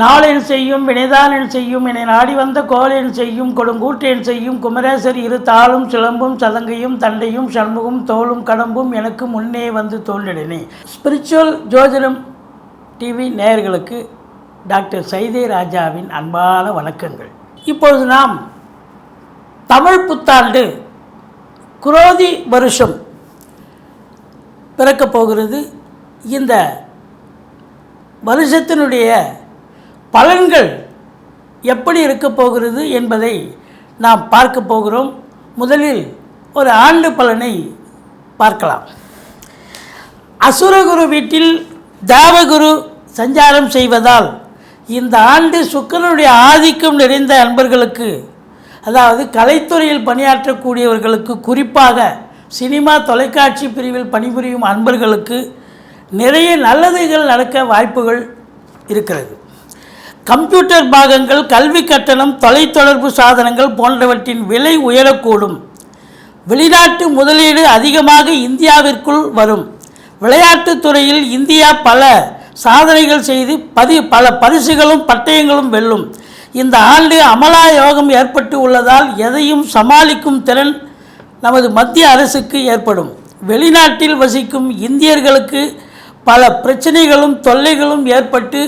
நாளென் செய்யும் வினைதானன் செய்யும் என நாடி வந்த கோலென் செய்யும் கொடுங்கூட்டேன் செய்யும் குமரேசர் இரு தாளும் சிலம்பும் சதங்கையும் தண்டையும் சண்முகம் தோளும் கடம்பும் எனக்கு முன்னே வந்து தோன்றினே ஸ்பிரிச்சுவல் ஜோதிடம் டிவி நேயர்களுக்கு டாக்டர் சைதே ராஜாவின் அன்பான வணக்கங்கள். இப்பொழுது நாம் தமிழ் புத்தாண்டு குரோதி வருஷம் பிறக்கப் போகிறது. இந்த வருஷத்தினுடைய பலன்கள் எப்படி இருக்க போகிறது என்பதை நாம் பார்க்க போகிறோம். முதலில் ஒரு ஆண்டு பலனை பார்க்கலாம். அசுரகுரு வீட்டில் தேவகுரு சஞ்சாரம் செய்வதால் இந்த ஆண்டு சுக்கிரனுடைய ஆதிக்கம் நிறைந்த அன்பர்களுக்கு அதாவது கலைத்துறையில் பணியாற்றக்கூடியவர்களுக்கு குறிப்பாக சினிமா தொலைக்காட்சி பிரிவில் பணிபுரியும் அன்பர்களுக்கு நிறைய நல்லதுகள் நடக்க வாய்ப்புகள் இருக்கிறது. கம்ப்யூட்டர் பாகங்கள் கல்வி கட்டணம் தொலைத்தொடர்பு சாதனங்கள் போன்றவற்றின் விலை உயரக்கூடும். வெளிநாட்டு முதலீடு அதிகமாக இந்தியாவிற்குள் வரும். விளையாட்டுத் துறையில் இந்தியா பல சாதனைகள் செய்து பதி பல பரிசுகளும் பட்டயங்களும் வெல்லும். இந்த ஆண்டு அமலா யோகம் ஏற்பட்டு உள்ளதால் எதையும் சமாளிக்கும் திறன் நமது மத்திய அரசுக்கு ஏற்படும். வெளிநாட்டில் வசிக்கும் இந்தியர்களுக்கு பல பிரச்சனைகளும் தொல்லைகளும் ஏற்பட்டு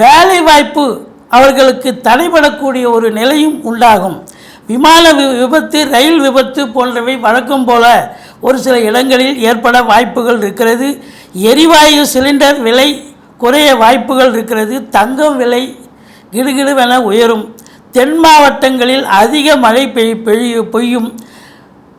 வேலைவாய்ப்பு அவர்களுக்கு தடைபடக்கூடிய ஒரு நிலையும் உண்டாகும். விமான விபத்து ரயில் விபத்து போன்றவை வழக்கம் போல ஒரு சில இடங்களில் ஏற்பட வாய்ப்புகள் இருக்கிறது. எரிவாயு சிலிண்டர் விலை குறைய வாய்ப்புகள் இருக்கிறது. தங்கம் விலை கிடுகிடுவென உயரும். தென் மாவட்டங்களில் அதிக மழை பெய் பெய்யும்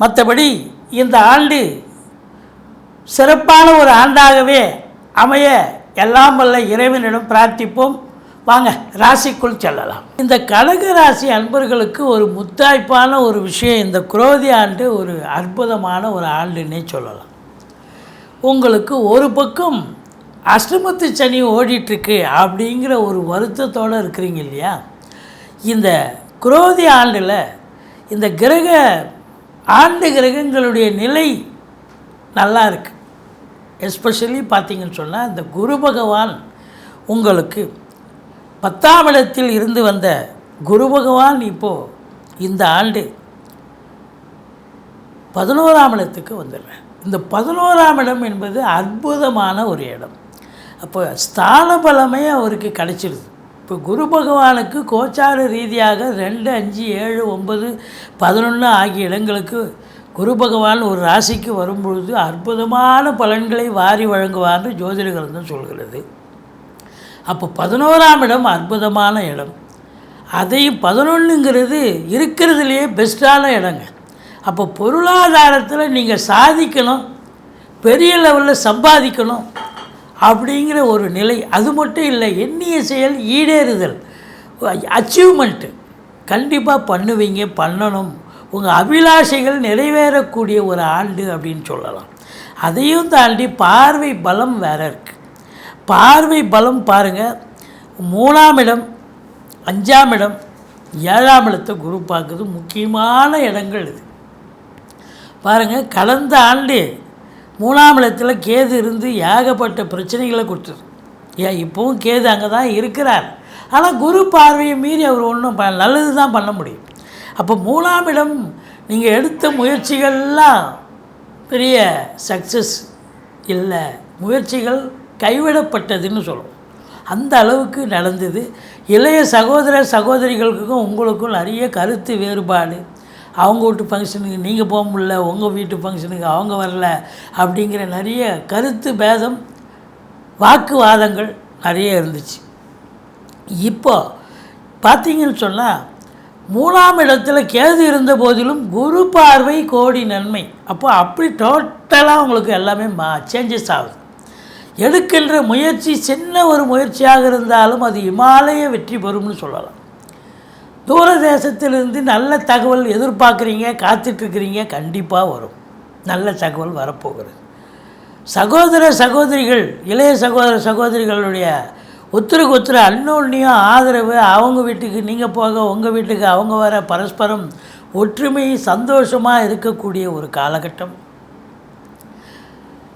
மற்றபடி இந்த ஆண்டு சிறப்பான ஒரு ஆண்டாகவே அமைய எல்லாம் வல்ல இறைவனிடம் பிரார்த்திப்போம். வாங்க ராசிக்குள் செல்லலாம். இந்த கடக ராசி அன்பர்களுக்கு ஒரு முத்தாய்ப்பான ஒரு விஷயம் இந்த குரோதி ஆண்டு ஒரு அற்புதமான ஒரு ஆண்டுன்னே சொல்லலாம். உங்களுக்கு ஒரு பக்கம் அஷ்டமத்து சனி ஓடிட்டுருக்கு அப்படிங்கிற ஒரு வருத்தத்தோடு இருக்கிறீங்க இல்லையா? இந்த குரோதி ஆண்டில் இந்த கிரக ஆண்டு கிரகங்களுடைய நிலை நல்லா இருக்குது எஸ்பெஷலி பார்த்தீங்கன்னு சொன்னால் இந்த குரு பகவான் உங்களுக்கு பத்தாம் இடத்தில் இருந்து வந்த குரு பகவான் இப்போது இந்த ஆண்டு பதினோராம் இடத்துக்கு வந்துடுறேன் இந்த பதினோராம் இடம் என்பது அற்புதமான ஒரு இடம். அப்போ ஸ்தான பலமே அவருக்கு கிடச்சிடுது இப்போ குரு பகவானுக்கு கோச்சார ரீதியாக ரெண்டு அஞ்சு ஏழு ஒன்பது பதினொன்று ஆகிய இடங்களுக்கு குரு பகவான் ஒரு ராசிக்கு வரும்பொழுது அற்புதமான பலன்களை வாரி வழங்குவார்னு ஜோதிட கிரந்தம் சொல்கிறது. அப்போ பதினோராம் இடம் அற்புதமான இடம். அதையும் பதினொன்றுங்கிறது இருக்கிறதுலையே பெஸ்ட்டான இடங்க. அப்போ பொருளாதாரத்தில் நீங்கள் சாதிக்கணும் பெரிய லெவலில் சம்பாதிக்கணும் அப்படிங்கிற ஒரு நிலை. அது மட்டும் இல்லை எண்ணிய செயல் ஈடேறுதல். அச்சீவ்மெண்ட்டு கண்டிப்பாக பண்ணுவீங்க பண்ணணும். உங்கள் அபிலாஷைகள் நிறைவேறக்கூடிய ஒரு ஆண்டு அப்படின்னு சொல்லலாம். அதையும் தாண்டி பார்வை பலம் வேறு இருக்குது பார்வை பலம் பாருங்கள் மூணாம் இடம் அஞ்சாம் இடம் ஏழாம் இடத்தை குரு பார்க்குறது முக்கியமான இடங்கள் இது. பாருங்கள் கடந்த ஆண்டு மூணாம் கேது இருந்து ஏகப்பட்ட பிரச்சனைகளை கொடுத்துரு ஏன் இப்போவும் கேது அங்கே தான் இருக்கிறார். ஆனால் குரு பார்வையை மீறி அவர் ஒன்றும் ப நல்லது தான் பண்ண முடியும். அப்போ மூணாம் இடம் நீங்கள் எடுத்த முயற்சிகள்லாம் பெரிய சக்ஸஸ் இல்லை. முயற்சிகள் கைவிடப்பட்டதுன்னு சொல்லுவோம். அந்த அளவுக்கு நடந்தது. இளைய சகோதர சகோதரிகளுக்கும் உங்களுக்கும் நிறைய கருத்து வேறுபாடு. அவங்க வீட்டு ஃபங்க்ஷனுக்கு நீங்கள் போக முடில உங்கள் வீட்டு ஃபங்க்ஷனுக்கு அவங்க வரல அப்படிங்கிற நிறைய கருத்து பேதம் வாக்குவாதங்கள் நிறைய இருந்துச்சு. இப்போ பார்த்தீங்கன்னு சொன்னால் மூணாம் இடத்துல கேது இருந்த போதிலும் குரு பார்வை கோடி நன்மை. அப்போ அப்படி டோட்டலாக உங்களுக்கு எல்லாமே மா சேஞ்சஸ் ஆகுது. எடுக்கின்ற முயற்சி சின்ன ஒரு முயற்சியாக இருந்தாலும் அது இமாலய வெற்றி பெறும்னு சொல்லலாம். தூர தேசத்திலிருந்து நல்ல தகவல் எதிர்பார்க்குறீங்க காத்துட்ருக்கிறீங்க கண்டிப்பாக வரும். நல்ல தகவல் வரப்போகிறது. சகோதர சகோதரிகள் இளைய சகோதர சகோதரிகளுடைய ஒத்துருக்கு ஒத்துரு அன்னோன்னியும் ஆதரவு அவங்க வீட்டுக்கு நீங்கள் போக உங்கள் வீட்டுக்கு அவங்க வர பரஸ்பரம் ஒற்றுமை சந்தோஷமாக இருக்கக்கூடிய ஒரு காலகட்டம்.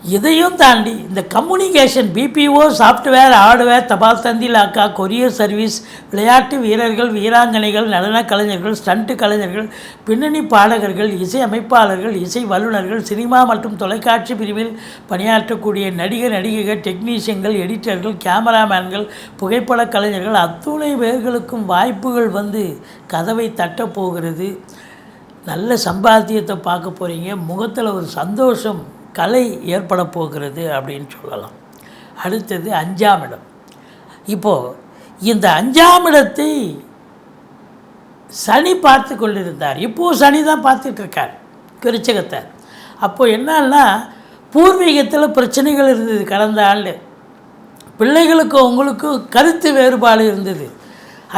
இதையும் தாண்டி இந்த கம்யூனிகேஷன் பிபிஓ சாஃப்ட்வேர் ஹார்ட்வேர் தபால் தந்தி லாக்கா கொரியர் சர்வீஸ் விளையாட்டு வீரர்கள் வீராங்கனைகள் நடனக் கலைஞர்கள் ஸ்டண்ட் கலைஞர்கள் பின்னணி பாடகர்கள் இசை அமைப்பாளர்கள் இசை வல்லுநர்கள் சினிமா மற்றும் தொலைக்காட்சி பிரிவில் பணியாற்றக்கூடிய நடிகர் நடிகைகள் டெக்னீஷியன்கள் எடிட்டர்கள் கேமராமேன்கள் புகைப்பட கலைஞர்கள் அத்துணை பேர்களுக்கும் வாய்ப்புகள் வந்து கதவை தட்டப் போகிறது. நல்ல சம்பாத்தியத்தை பார்க்க போகிறீங்க முகத்தில் ஒரு சந்தோஷம். கலை ஏற்பட போகிறது அப்படின்னு சொல்லலாம். அடுத்தது அஞ்சாம் இடம். இப்போது இந்த அஞ்சாம் இடத்தை சனி பார்த்து கொண்டிருந்தார். இப்போது சனி தான் பார்த்துட்ருக்கார் கிருச்சகத்தை அப்போது என்னன்னா பூர்வீகத்தில் பிரச்சனைகள் இருந்தது கடந்த ஆண்டு. பிள்ளைகளுக்கும் உங்களுக்கும் கருத்து வேறுபாடு இருந்தது.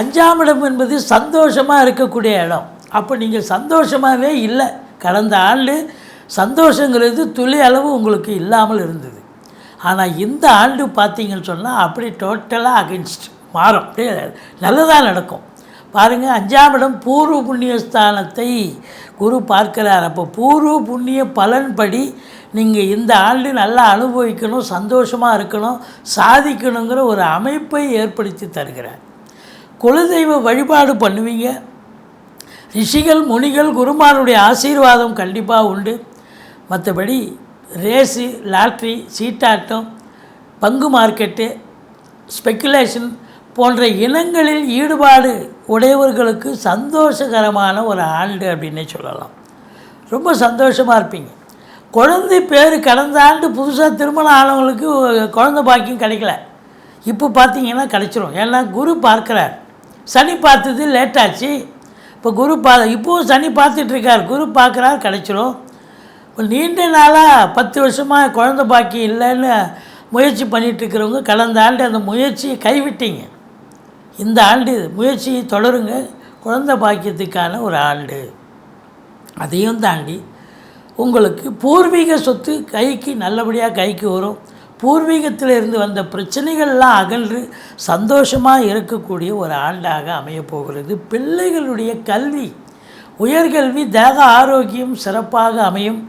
அஞ்சாம் இடம் என்பது சந்தோஷமாக இருக்கக்கூடிய இடம். அப்போ நீங்கள் சந்தோஷமாகவே இல்லை. கடந்த ஆண்டு சந்தோஷங்கிறது துளி அளவு உங்களுக்கு இல்லாமல் இருந்தது. ஆனால் இந்த ஆண்டு பார்த்தீங்கன்னு சொன்னால் அப்படி டோட்டலாக அகென்ஸ்ட் மாறும். அப்படியே நல்லதாக நடக்கும். பாருங்கள் அஞ்சாம் இடம் பூர்வ புண்ணிய ஸ்தானத்தை குரு பார்க்கிறார். அப்போ பூர்வ புண்ணிய பலன்படி நீங்கள் இந்த ஆண்டு நல்லா அனுபவிக்கணும் சந்தோஷமாக இருக்கணும் சாதிக்கணுங்கிற ஒரு அமைப்பை ஏற்படுத்தி தருகிறார். குலதெய்வ வழிபாடு பண்ணுவீங்க. ரிஷிகள் முனிகள் குருமாருடைய ஆசீர்வாதம் கண்டிப்பாக உண்டு. மற்றபடி ரேஸு லாட்ரி சீட்டாட்டம் பங்கு மார்க்கெட்டு ஸ்பெக்குலேஷன் போன்ற இனங்களில் ஈடுபாடு உடையவர்களுக்கு சந்தோஷகரமான ஒரு ஆண்டு அப்படின்னே சொல்லலாம். ரொம்ப சந்தோஷமாக இருப்பீங்க. குழந்தை பேர் கடந்த ஆண்டு புதுசாக திருமணம் ஆனவங்களுக்கு குழந்தை பாக்கியம் கிடைக்கல. இப்போ பார்த்தீங்கன்னா கிடைச்சிரும். ஏன்னா குரு பார்க்குறார். சனி பார்த்தது லேட்டாச்சு. இப்போ குரு பா இப்போவும் சனி பார்த்துட்ருக்கார் குரு பார்க்குறார் கிடைச்சிரும். இப்போ நீண்ட நாளாக பத்து வருஷமாக குழந்த பாக்கியம் இல்லைன்னு முயற்சி பண்ணிகிட்ருக்கிறவங்க கடந்த ஆண்டு அந்த முயற்சியை கைவிட்டீங்க. இந்த ஆண்டு முயற்சியை தொடருங்க. குழந்த பாக்கியத்துக்கான ஒரு ஆண்டு. அதையும் தாண்டி உங்களுக்கு பூர்வீக சொத்து கைக்கு நல்லபடியாக கைக்கு வரும். பூர்வீகத்தில் இருந்து வந்த பிரச்சனைகள்லாம் அகன்று சந்தோஷமாக இருக்கக்கூடிய ஒரு ஆண்டாக அமையப்போகிறது பிள்ளைகளுடைய கல்வி உயர்கல்வி தேக ஆரோக்கியம் சிறப்பாக அமையும்.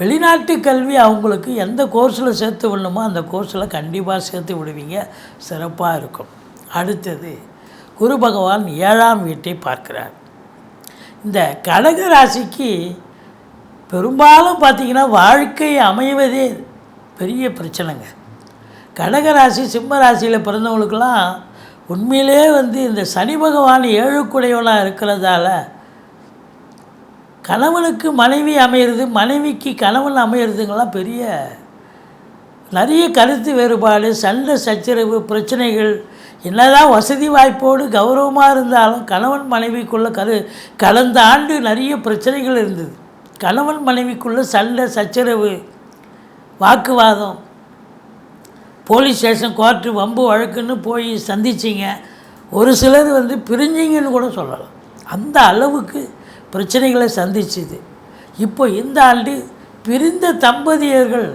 வெளிநாட்டு கல்வி அவங்களுக்கு எந்த கோர்ஸில் சேர்த்து விடணுமோ அந்த கோர்ஸில் கண்டிப்பாக சேர்த்து விடுவீங்க. சிறப்பாக இருக்கும். அடுத்தது குரு பகவான் ஏழாம் வீட்டை பார்க்கிறார். இந்த கடக ராசிக்கு பெரும்பாலும் பார்த்திங்கன்னா வாழ்க்கை அமைவதே பெரிய பிரச்சனைங்க. கடகராசி சிம்ம ராசியில் பிறந்தவங்களுக்கெல்லாம் உண்மையிலே வந்து இந்த சனி பகவான் ஏழுக்குடையவனாக இருக்கிறதால கணவனுக்கு மனைவி அமையிறது மனைவிக்கு கணவன் அமையிறதுங்கெல்லாம் பெரிய நிறைய கருத்து வேறுபாடு சண்டை சச்சரவு பிரச்சனைகள் என்னதான் வசதி வாய்ப்போடு கௌரவமாக இருந்தாலும் கணவன் மனைவிக்குள்ளே கரு கடந்த ஆண்டு நிறைய பிரச்சனைகள் இருந்தது. கணவன் மனைவிக்குள்ளே சண்டை சச்சரவு வாக்குவாதம் போலீஸ் ஸ்டேஷன் கோர்ட்டு வம்பு வழக்குன்னு போய் சந்திச்சிங்க. ஒரு சிலர் வந்து பிரிஞ்சிங்கன்னு கூட சொல்லலாம். அந்த அளவுக்கு பிரச்சனைகளை சந்திச்சுது. இப்போ இந்த ஆண்டு பிரிந்த தம்பதியர்கள்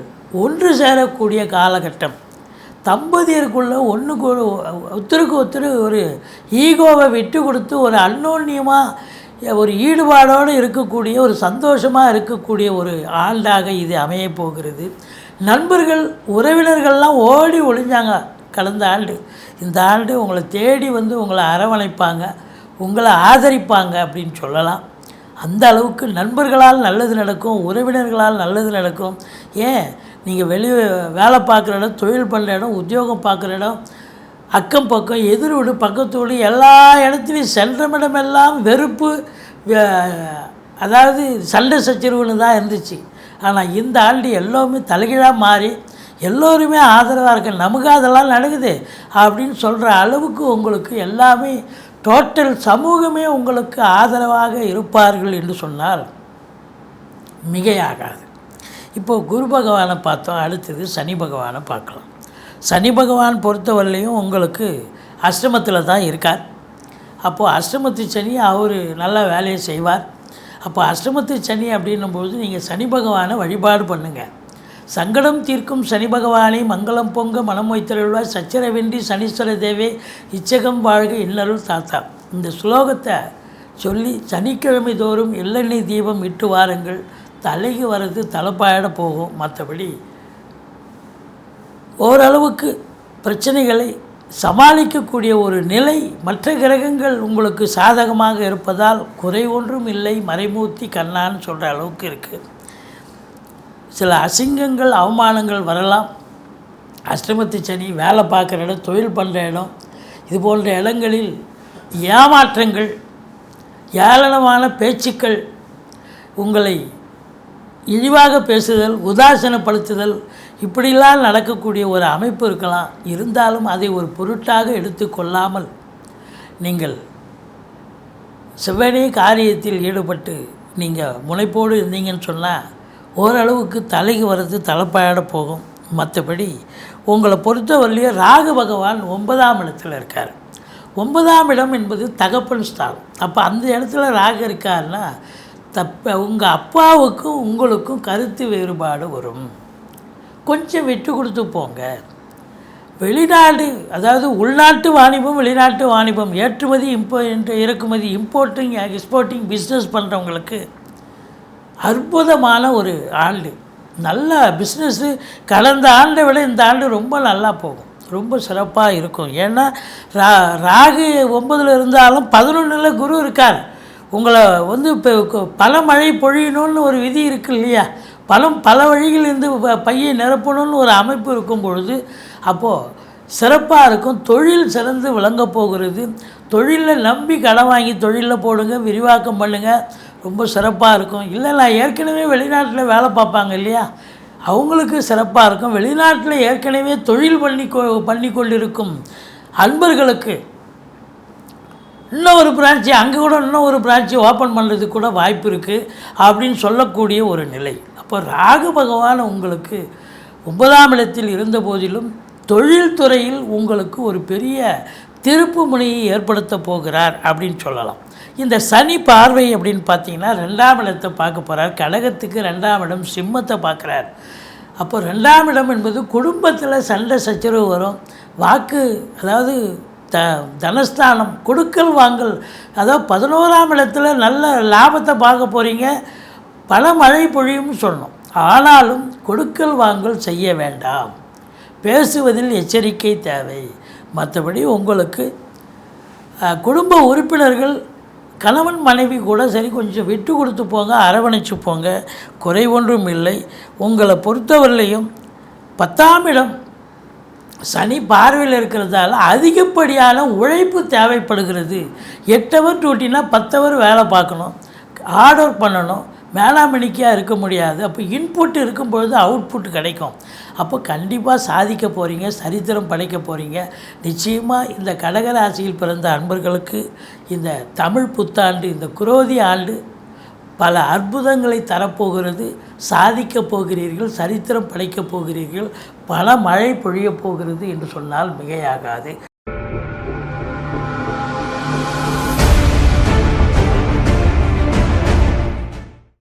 ஒன்று சேரக்கூடிய காலகட்டம். தம்பதியருக்குள்ள ஒன்றுக்கு ஒரு ஒருத்தருக்கு ஒருத்தர் ஒரு ஈகோவை விட்டு கொடுத்து ஒரு அன்னோன்யமாக ஒரு ஈடுபாடோடு இருக்கக்கூடிய ஒரு சந்தோஷமாக இருக்கக்கூடிய ஒரு ஆண்டாக இது அமையப் போகிறது. நண்பர்கள் உறவினர்கள்லாம் ஓடி ஒளிஞ்சாங்க கடந்த ஆண்டு. இந்த ஆண்டு உங்களை தேடி வந்து உங்களை அரவணைப்பாங்க உங்களை ஆதரிப்பாங்க அப்படின்னு சொல்லலாம். அந்த அளவுக்கு நண்பர்களால் நல்லது நடக்கும் உறவினர்களால் நல்லது நடக்கும். ஏன்? நீங்கள் வெளியே வேலை பார்க்குற இடம் தொழில் பண்ணுற இடம் உத்தியோகம் பார்க்குற இடம் அக்கம் பக்கம் எதிர் வீடு பக்கத்து எல்லா இடத்துலையும் சென்றமிடமெல்லாம் வெறுப்பு அதாவது சண்டை சச்சரவுன்னு தான் இருந்துச்சு. ஆனால் இந்த ஆண்டு எல்லோருமே தலைகீழாக மாறி எல்லோருமே ஆதரவாக இருக்க நமக்கு அதெல்லாம் நடக்குது அப்படின்னு சொல்கிற அளவுக்கு உங்களுக்கு எல்லாமே டோட்டல் சமூகமே உங்களுக்கு ஆதரவாக இருப்பார்கள் என்று சொன்னால் மிகையாகாது. இப்போ குரு பகவானை பார்த்தோம் அடுத்தது சனி பகவானை பார்க்கலாம். சனி பகவான் பொறுத்தவரையிலையும் உங்களுக்கு அஷ்டமத்தில் தான் இருக்கார். அப்போது அஷ்டமத்து சனி அவர் நல்ல வேலையை செய்வார். அப்போ அஷ்டமத்து சனி அப்படின்னும்போது நீங்கள் சனி பகவானை வழிபாடு பண்ணுங்கள் சங்கடம் தீர்க்கும் சனி பகவானை மங்களம் பொங்க மனம் வைத்தருள்வார். சச்சரவின்றி சனீஸ்வர தேவே இச்சகம் வாழ்க இன்னருள் தாத்தா. இந்த ஸ்லோகத்தை சொல்லி சனிக்கிழமை தோறும் எள்ளெண்ணெய் தீபம் இட்டு வாருங்கள். தலைக்கு வர்றது தலைப்பாயிட போகும். மற்றபடி ஓரளவுக்கு பிரச்சனைகளை சமாளிக்கக்கூடிய ஒரு நிலை மற்ற கிரகங்கள் உங்களுக்கு சாதகமாக இருப்பதால் குறை ஒன்றும் இல்லை. மறைமூர்த்தி கண்ணான்னு சொல்கிற அளவுக்கு இருக்குது சில அசிங்கங்கள் அவமானங்கள் வரலாம். அஷ்டமத்து சனி வேலை பார்க்குற இடம் தொழில் பண்ணுற இடம் இது போன்ற இடங்களில் ஏமாற்றங்கள் ஏளனமான பேச்சுக்கள் உங்களை இழிவாக பேசுதல் உதாசீனப்படுத்துதல் இப்படிலாம் நடக்கக்கூடிய ஒரு அமைப்பு இருக்கலாம். இருந்தாலும் அதை ஒரு பொருட்டாக எடுத்துக்கொள்ளாமல் நீங்கள் செவ்வனே காரியத்தில் ஈடுபட்டு நீங்கள் முனைப்போடு இருந்தீங்கன்னு சொன்னால் ஓரளவுக்கு தலைக்கு வர்றது தலைப்பாட போகும். மற்றபடி உங்களை பொறுத்தவரையிலையும் ராகு பகவான் ஒன்பதாம் இடத்துல இருக்கார். ஒன்பதாம் இடம் என்பது தகப்பன் ஸ்தானம். அப்போ அந்த இடத்துல ராகு இருக்காருன்னா தப்ப உங்கள் அப்பாவுக்கும் உங்களுக்கும் கருத்து வேறுபாடு வரும். கொஞ்சம் விட்டு கொடுத்து போங்க. வெளிநாடு அதாவது உள்நாட்டு வாணிபம் வெளிநாட்டு வாணிபம் ஏற்றுமதி இம்போ இறக்குமதி இம்போர்ட்டிங் எக்ஸ்போர்ட்டிங் பிஸ்னஸ் பண்ணுறவங்களுக்கு அற்புதமான ஒரு ஆண்டு. நல்ல பிஸ்னஸ்ஸு கடந்த ஆண்டை விட இந்த ஆண்டு ரொம்ப நல்லா போகும். ரொம்ப சிறப்பாக இருக்கும். ஏன்னா ரா ராகு ஒம்பதில் இருந்தாலும் பதினொன்றில் குரு இருக்கார். உங்களை வந்து இப்போ பல மழை பொழியணும்னு ஒரு விதி இருக்கு இல்லையா? பலம் பல வழிகளிலிருந்து ப- பையை நிரப்பணும்னு ஒரு அமைப்பு இருக்கும் பொழுது அப்போது சிறப்பாக இருக்கும். தொழில் சிறந்து விளங்க போகிறது. தொழிலில் நம்பி கடன் வாங்கி தொழிலில் போடுங்க விரிவாக்கம் பண்ணுங்கள் ரொம்ப சிறப்பாக இருக்கும். இல்லை நான் ஏற்கனவே வெளிநாட்டில் வேலை பார்ப்பாங்க இல்லையா? அவங்களுக்கு சிறப்பாக இருக்கும். வெளிநாட்டில் ஏற்கனவே தொழில் பண்ணி கொ பண்ணி கொண்டிருக்கும் அன்பர்களுக்கு இன்னும் ஒரு பிரான்ச்சு அங்கே கூட இன்னும் ஒரு பிரான்ச்சு ஓப்பன் பண்ணுறதுக்கு கூட வாய்ப்பு இருக்குது அப்படின்னு சொல்லக்கூடிய ஒரு நிலை. அப்போ ராகு பகவான் உங்களுக்கு ஒன்பதாம் இடத்தில் இருந்த போதிலும் தொழில்துறையில் உங்களுக்கு ஒரு பெரிய திருப்பு முனையை ஏற்படுத்த போகிறார் அப்படின்னு சொல்லலாம். இந்த சனி பார்வை அப்படின்னு பார்த்தீங்கன்னா ரெண்டாம் இடத்தை பார்க்க போகிறார் கடகத்துக்கு ரெண்டாம் இடம் சிம்மத்தை பார்க்குறார். அப்போ ரெண்டாம் இடம் என்பது குடும்பத்தில் சண்டை சச்சரவு வரும். வாக்கு அதாவது த தனஸ்தானம் கொடுக்கல் வாங்கல். அதாவது பதினோராம் இடத்துல நல்ல லாபத்தை பார்க்க போகிறீங்க பல மழை பொழியும்னு சொன்னோம் ஆனாலும் கொடுக்கல் வாங்கல் செய்ய வேண்டாம். பேசுவதில் எச்சரிக்கை தேவை. மற்றபடி உங்களுக்கு குடும்ப உறுப்பினர்கள் கணவன் மனைவி கூட சரி கொஞ்சம் விட்டு கொடுத்து போங்க அரவணைச்சு போங்க குறை ஒன்றும் இல்லை. உங்களை பொறுத்தவரையிலையும் பத்தாம் இடம் சனி பார்வையில் இருக்கிறதால அதிகப்படியான உழைப்பு தேவைப்படுகிறது. எட்டவர் டூட்டினா பத்தவர் வேலை பார்க்கணும். ஆர்டர் பண்ணணும். வேளாமணிக்காக இருக்க முடியாது. அப்போ இன்புட் இருக்கும் பொழுது அவுட்புட் கிடைக்கும். அப்போ கண்டிப்பாக சாதிக்க போகிறீங்க சரித்திரம் படைக்க போகிறீங்க நிச்சயமாக இந்த கடகராசியில் பிறந்த அன்பர்களுக்கு இந்த தமிழ் புத்தாண்டு இந்த குரோதி ஆண்டு பல அற்புதங்களை தரப்போகிறது. சாதிக்கப் போகிறீர்கள் சரித்திரம் படைக்கப் போகிறீர்கள். பல மழை பொழியப் போகிறது என்று சொன்னால் மிகையாகாது.